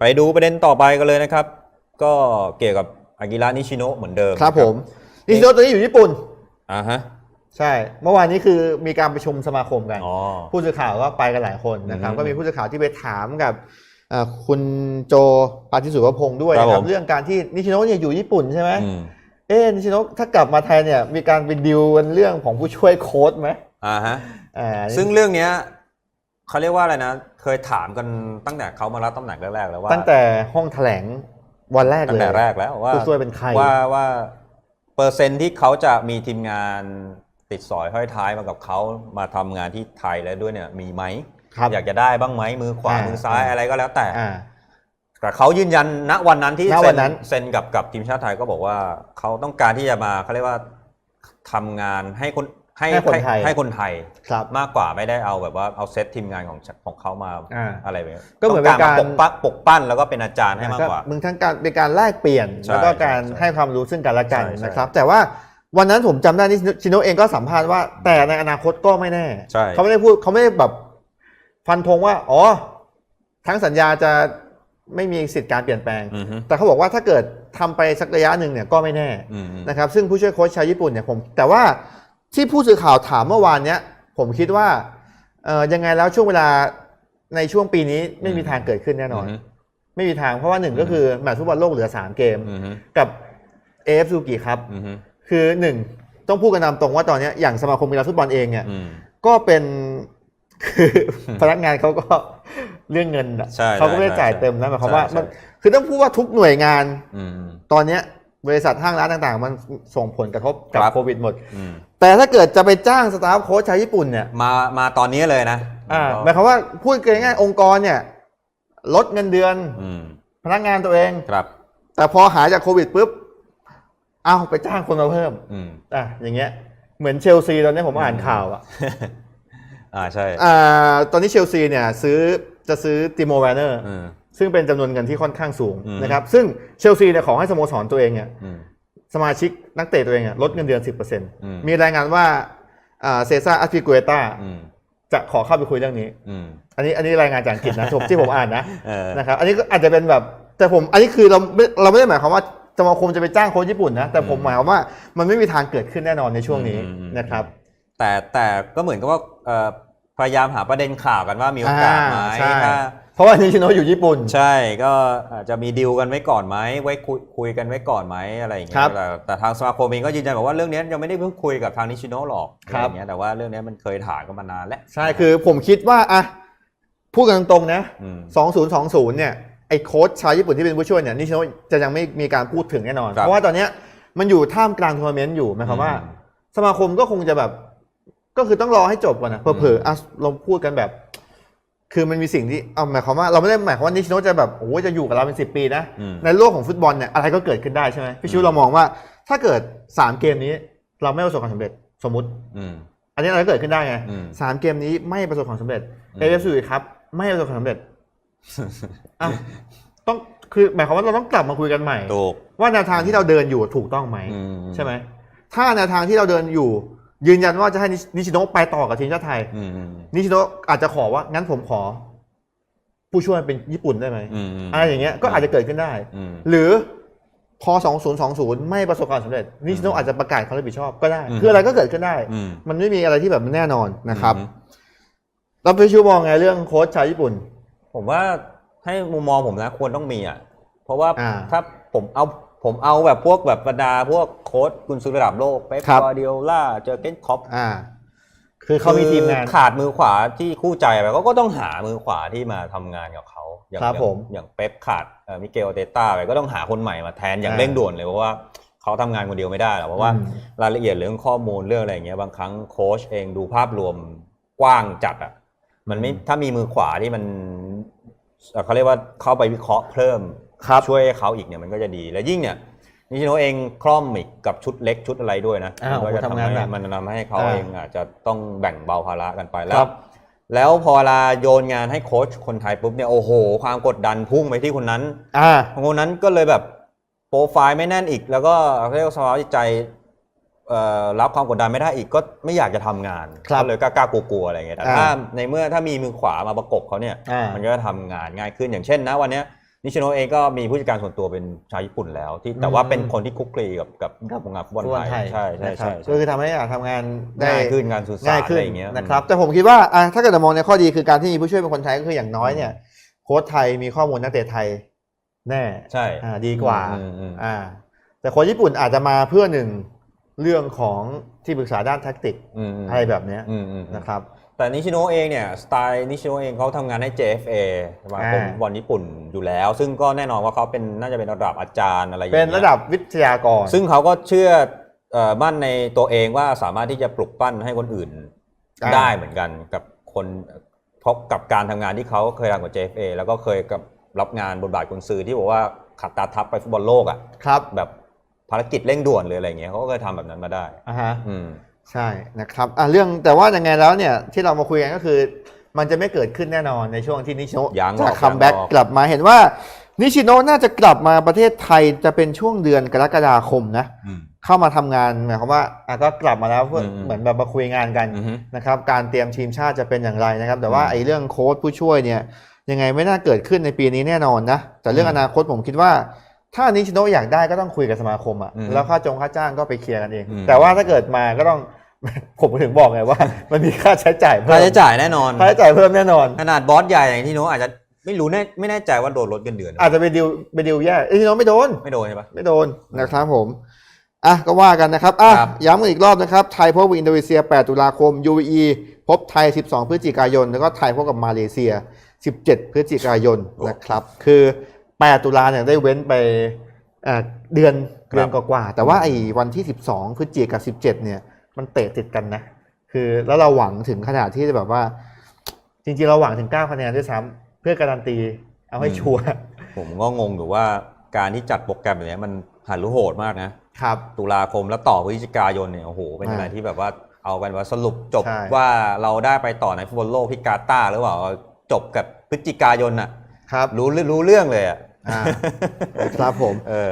ไปดูประเด็นต่อไปกันเลยนะครับ ก็เกี่ยวกับอากิระนิชิโนะเหมือนเดิมครับผมนิชิโนะตัวนี้อยู่ญี่ปุ่นอ่าฮะใช่ เมื่อวานนี้คือมีการประชุมสมาคมกันอ๋อ ผู้สื่อข่าวก็ไปกันหลายคนนะครับ อืมก็มีผู้สื่อข่าวที่ไปถามกับเอ่อคุณโจปาติสุวพงศ์ด้วยครับนะคผรับมเรื่องการที่นิชิโนะเนี่ยอยู่ญี่ปุ่นใช่ไหมอืมเอ๊ะนิชิโนะถ้ากลับมาไทยเนี่ยมีการไปดิวกันเรื่องของผู้ช่วยโค้ชไหมอ่าฮะ อ่าซึ่งเรื่องเนี้ย เขาเรียกว่าอะไรนะ เคยถามกันตั้งแต่เขามารับตำแหน่งแรกๆแล้วว่า ตั้งแต่ห้องแถลงวันแรกตั้เลงยแต่แรกแล้วว่าผู้ช่วยเป็นใครว่าว่าเปอร์เซ็นต์ที่เขาจะมีทีมงานติดสอยห้อยท้ายมากับเขามาทำงานที่ไทยแล้วด้วยเนี่ยมีไหมครับอยากจะได้บ้างไหมมือขวาอ่ามือซ้ายอะไรก็แล้วแต่อ่าแต่เขายืนยันณวันนั้นที่ณเซ็วันนนั้นเซ็นกับกับทีมชาติไทยก็บอกว่าเขาต้องการที่จะมาเขาเรียกว่าทำงานให้คน ให้ให้คนไทยให้คนไทยครับ มากกว่าไม่ได้เอาแบบว่าเอาเซตทีมงานของของเขามาอ่าอะไรแบบนี้ก็เหมือนต้งเป็นการปกปั้นปกปั้นแล้วก็เป็นอาจารย์ให้มากกว่า มึงทั้งการเป็นการแลกเปลี่ยน ใช่แล้วก็การใช่ให้ความรู้ซึ่งกันและกันใช่ใช่นะครับ แต่ว่าวันนั้นผมจำได้นิชิโนะเองก็สัมภาษณ์ว่าแต่ในอนาคตก็ไม่แน่ ใช่เขาไม่ได้พูดเขาไม่ได้แบบฟันธงว่า อ๋อ ทั้งสัญญาจะไม่มีสิทธิ์การเปลี่ยนแปลง อือฮึแต่เขาบอกว่าถ้าเกิดทำไปสักระยะหนึ่งเนี่ยก็ไม่แน่อืมอืมนะครับซึ่งผู้ช่วยโค้ชชาวญี่ปุ่นเนี่ยผมแต่ว่า ที่ผู้สื่อข่าวถามเมื่อวานเนี้ย ผมคิดว่าเอ่อยังไงแล้วช่วงเวลาในช่วงปีนี้ไม่มีทางเกิดขึ้นแน่นอนอืมไม่มีทางเพราะว่าหนึ่งก็คือแมตช์ฟุตบอลโลกเหลือ3เกมอืมอืมกับ AF ซูกิครับอืมอืมคือหนึ่งต้องพูดกันตามตรงว่าตอนเนี้ยอย่างสมาคมกีฬาฟุตบอลเองเนี่ยอืมก็เป็นคือพนักงานเขาก็เรื่องเงินอะใช่เขาก็ไม่ได้ใช่จ่ายใช่เต็มนะหมายความว่าใช่มันคือต้องพูดว่าทุกหน่วยงานอืมอืมตอนเนี้ยบริษัทห้างร้านต่าง ๆ มันส่งผลกระทบกับครับโควิดหมดอืม แต่ถ้าเกิดจะไปจ้างสตาฟโค้ชชาวญี่ปุ่นเนี่ยมามาตอนนี้เลยนะอ่าหมายความว่าพูดง่ายๆองค์กรเนี่ย ลดเงินเดือนอืมพนักงานตัวเอง ครับ แต่พอหายจากโควิดปุ๊บ เอาไปจ้างคนมาเพิ่มอืมอะอย่างเงี้ย เหมือนเชลซีตอนนี้ผมอ่านข่าวอะอ่าใช่อ่าตอนนี้เชลซีเนี่ย ซื้อจะซื้อติโมแวนเนอร์ อืม ซึ่งเป็นจำนวนเงินที่ค่อนข้างสูงอืม นะครับ ซึ่งเชลซีเนี่ยขอให้สโมสรตัวเองเนี่ย อืม สมาชิกนักเตะตัวเองเนี่ยลดเงินเดือนอืม10%มีรายงานว่าอ่าเซซ่าอัสพิกุเอตาอืมจะขอเข้าไปคุยเรื่องนี้ อืมอันนี้อันนี้รายงานจากอังกฤษนะที่ผมที่ผมอ่านนะเออนะครับอันนี้ก็อาจจะเป็นแบบแต่ผมอันนี้คือเราไม่เราไม่ได้หมายความว่าสมาคมจะไปจ้างโค้ชญี่ปุ่นนะแต่ผมอืมหมายความว่ามันไม่มีทางเกิดขึ้นแน่นอนในช่วงนี้อืมนะครับ แต่แต่ก็เหมือนกับว่าเอ่อพยายามหาประเด็นข่าวกันว่ามีโอกาสไหมอ่าใช่ ถ้า เพราะว่านิชิโนะอยู่ญี่ปุ่น ใช่ก็อาจจะมีดีลกันไว้ก่อนไหมไว้คุยคุยกันไว้ก่อนไหมอะไรอย่างเงี้ครัยบแต่แต่ทางสมาคมเองก็ยืนยันบอกว่าเรื่องนี้ยังไม่ได้เพิ่งคุยกับทางนิชิโนะหรอกครัอะไรบ อย่างเงี้ยแต่ว่าเรื่องนี้มันเคยถามกันมานานแล้วใช่คือผมคิดว่าอะพูดกันตรงๆนะ ม 2020 เนี่ยไอ้โค้ชชาวญี่ปุ่นที่เป็นผู้ช่วยเนี่ยนิชิโนะจะยังไม่มีการพูดถึงแน่นอน ครับเพราะว่าตอนเนี้ยมันอยู่ท่ามกลางทัวร์นาเมนต์อยู่หมายความว่า อืมสมาคมก็คงจะแบบ ก็คือต้องรอให้จบก่อนนะเผลอๆอะเราพูดกันแบบ คือมันมีสิ่งที่เอาหมายความว่าเราไม่ได้หมายความว่านิชิโนะจะแบบโอ้ยจะอยู่กับเราเป็นสิปีนะ อืม ในโลกของฟุตบอลเนี่ยอะไรก็เกิดขึ้นได้ใช่ไหมพี่ชิวเรามองว่าถ้าเกิด3เกมนี้เราไม่ประสบความสำเร็จสมมติ อืม อันนี้อะไรก็เกิดขึ้นได้ไงอืม สามเกมนี้ไม่ประสบความสำเร็จอืมเอฟซีครับ ไม่ประสบความสำเร็จอะต้องคือหมายความว่าเราต้องกลับมาคุยกันใหม่ ถูกว่าแนวทางที่เราเดินอยู่ถูกต้องไหม อืใช่ไหมถ้าแนวทางที่เราเดินอยู่ ยืนยันว่าจะให้นินิชิโนะไปต่อกับทีมชาติไทย อืมอืมนิชิโนะอาจจะขอว่างั้นผมขอ ผู้ช่วยเป็นญี่ปุ่นได้ไหมอืมมอะไรอย่างเงี้ยก็อาจจะเกิดขึ้นได้ อืม หรือพอ 2020 ไม่ประสบความสำเร็จนิชิโนะอาจจะประกาศความรับผิดชอบก็ได้ อืม คืออะไรก็เกิดขึ้นได้ อืม มันไม่มีอะไรที่แบบแน่นอนนะครับอืม แล้วพี่ชูมองไงเรื่องโค้ชชาวญี่ปุ่น ผมว่าให้มุมมองผมนะควรต้องมีอะ เพราะว่าอ่า ถ้าผมเอา ผมเอาแบบพวกแบบบรรดาพวกโค้ชกุนซือระดับโลกเป๊ปครับ กวาร์ดิโอล่าเจอเกนคอป อ่า คือเขามีทีมงานขาดมือขวาที่คู่ใจไปก็ก็ต้องหามือขวาที่มาทำงานกับเขาอย่างครับอย่างผมอย่างเป๊ปขาดเอ่อมิเกลเตต้าไปก็ต้องหาคนใหม่มาแทนอย่างอ่าเร่งด่วนเลยเพราะว่าเขาทำงานคนเดียวไม่ได้หรอกเพราะว่าอืม รายละเอียดเรื่องข้อมูลเรื่องอะไรอย่างเงี้ยบางครั้งโค้ชเองดูภาพรวมกว้างจัดอะมันไม่ถ้ามีมือขวาที่มันเอ่อเขาเรียกว่าเข้าไปวิเคราะห์เพิ่ม ครับช่วยให้เขาอีกเนี่ยมันก็จะดี และยิ่งเนี่ยนิชิโนะเองคล่อมอีกกับชุดเล็กชุดอะไรด้วยนะอ้าวมันก็จะทำงานทำหนัให้กมันทำให้เขาอ่า เองอาจจะต้องแบ่งเบาภาระกันไปแล้คว รับ แล้วพอเวลาโยนงานให้โค้ชคนไทยปุ๊บเนี่ยโอ้โห ความกดดันพุ่งไปที่คนนั้น อ่า คนนั้นก็เลยแบบโปรไฟล์ไม่แน่นอีก แล้วก็เรียกว่าสภาวะจิตใจเอ่อรับความกดดันไม่ได้อีกก็ไม่อยากจะทำงานครับก็เลยกล้าๆกลัวๆอะไรอย่างเงี้ยแต่อ่าถ้าในเมื่อถ้ามีมือขวามาประกบเขาเนี่ยอ่ามันก็จะทำงานง่ายขึ้นอย่างเช่นนะวันเนี้ย นิชิโนะเองก็มีผู้จัดการส่วนตัวเป็นชาวญี่ปุ่นแล้ว ที่แต่ว่าเป็นคนที่คุกคลีกับกับกับวงการฟุตบอลฟุตบอลไทไทยยใช่ใช่นะครัใช่บใช่ก็คือทำให้อะทำงานได้ง่ายขึ้นงานสื่อสารง่ายขึ้นอะไรอย่างเงี้ยนะครับแต่ผมคิดว่าอะถ้าเกิดจะมองในข้อดีคือการที่มีผู้ช่วยเป็นคนไทยก็คืออย่างน้อยเนี่ยโค้ชไทยมีข้อมูลนักเตะไทยแน่ใช่อ่าดีกว่าอืมอืมอ่า แต่คนญี่ปุ่นอาจจะมาเพื่อหนึ่งเรื่องของที่ปรึกษาด้านแท็กติกอืมมอะไรแบบเนี้ยอืมอืมนะครับ แต่นิชิโนะเองเนี่ยสไตล์นิชิโนะเองเขาทำงานให้ JFA สมาคมอ่า บอลญี่ปุ่นอยู่แล้ว ซึ่งก็แน่นอนว่าเขาเป็นน่าจะเป็นระดับอาจารย์อะไรอย่างเป็เงี้นย ระดับวิทยากร ซึ่งเขาก็เชื่อเอ่อมั่นในตัวเองว่าสามารถที่จะปลุกปั้นให้คนอื่นอ่า ได้เหมือนกันกับคนเพราะกับการทำงานที่เขาเคยทำกับ JFA แล้วก็เคยกับรับงานบทบาทกุนซือที่บอกว่าขัดตาทับไปฟุตบอลโลกอะ่ะครับแบบภารกิจเร่งด่วนเลยอะไรเงี้ยเขาก็เคยทำแบบนั้นมาได้ อ่าฮะ อืม ใช่นะครับอะเรื่องแต่ว่ายังไงแล้วเนี่ยที่เรามาคุยกันก็คือ มันจะไม่เกิดขึ้นแน่นอนในช่วงที่นิชิโนะยังหรอกจะคัมแบ็กยังหรอก กลับมาเห็นว่านิชิโนะน่าจะกลับมาประเทศไทยจะเป็นช่วงเดือนกรกฎาคมนะ อืม เข้ามาทำงานหมายความว่าอะก็กลับมาแล้วเพื่ออืมอืมเหมือนแบบมาคุยงานกัน อือฮึ นะครับการเตรียมทีมชาติจะเป็นอย่างไรนะครับ แต่ว่าอืมไอ้เรื่องโค้ชผู้ช่วยเนี่ยยังไงไม่น่าเกิดขึ้นในปีนี้แน่นอนนะ แต่เรื่องอือมนาคตผมคิดว่า ถ้านิชิโนะอยากได้ก็ต้องคุยกับสมาคมอะอืมแล้วค่าจงค่าจ้างก็ไปเคลียร์กันเอง อืมแต่ว่าถ้าเกิดมาก็ต้อง ผมถึงบอกไงว่า มันมีค่าใช้จ่ายเพิ่ค่ามใช้จ่ายแน่นอนค่าใช้จ่ายเพิ่มแน่นอน ขนาดบอสใหญ่อย่างที่โน้อาจจะไม่รู้แน่ไม่แน่ใจว่าโดนลดเงินเดือนหรือเปอาล่าจจะไปดิวไปดิวแย่เอ้ยนิชิโนะไม่โดนไม่โดนใช่ปะไม่โดนนะครับผมอะก็ว่ากันนะครับอะครับย้ำกันอีกรอบนะครับ ไทยพบกับอินโดนีเซีย 8 ตุลาคม UAE พบไทย 12 พฤศจิกายน แล้วก็ไทยพบกับมาเลเซีย 17 พฤศจิกายนนะครับ คือ 8 ตุลาเนี่ยได้เว้นไปอะเดือนครับเดือนกว่าๆแต่ว่าไอ้วันที่ 12 พฤศจิกกับ 17 เนี่ย มันเตะติดกันนะ คือแล้วเราหวังถึงขนาดที่จะแบบว่า จริงๆ เราหวังถึง 9 คะแนนด้วยซ้ำเพื่อการันตี เอาให้ชัวร์ผมก็งงอยู่ว่าการที่จัดโปรแกรมแบบเนี้ยมันหันรู้โหดมากนะครับ ตุลาคมแล้วต่อพฤศจิกายนเนี่ยโอ้โหเป็นอะไรอ่าที่แบบว่าเอากันว่าสรุปจบใช่ว่าเราได้ไปต่อในฟุตบอลโลกที่กาตาร์หรือเปล่าจบกับพฤศจิกายนน่ะครับรู้รู้เรื่องเลยอะอ่าครับผมเออ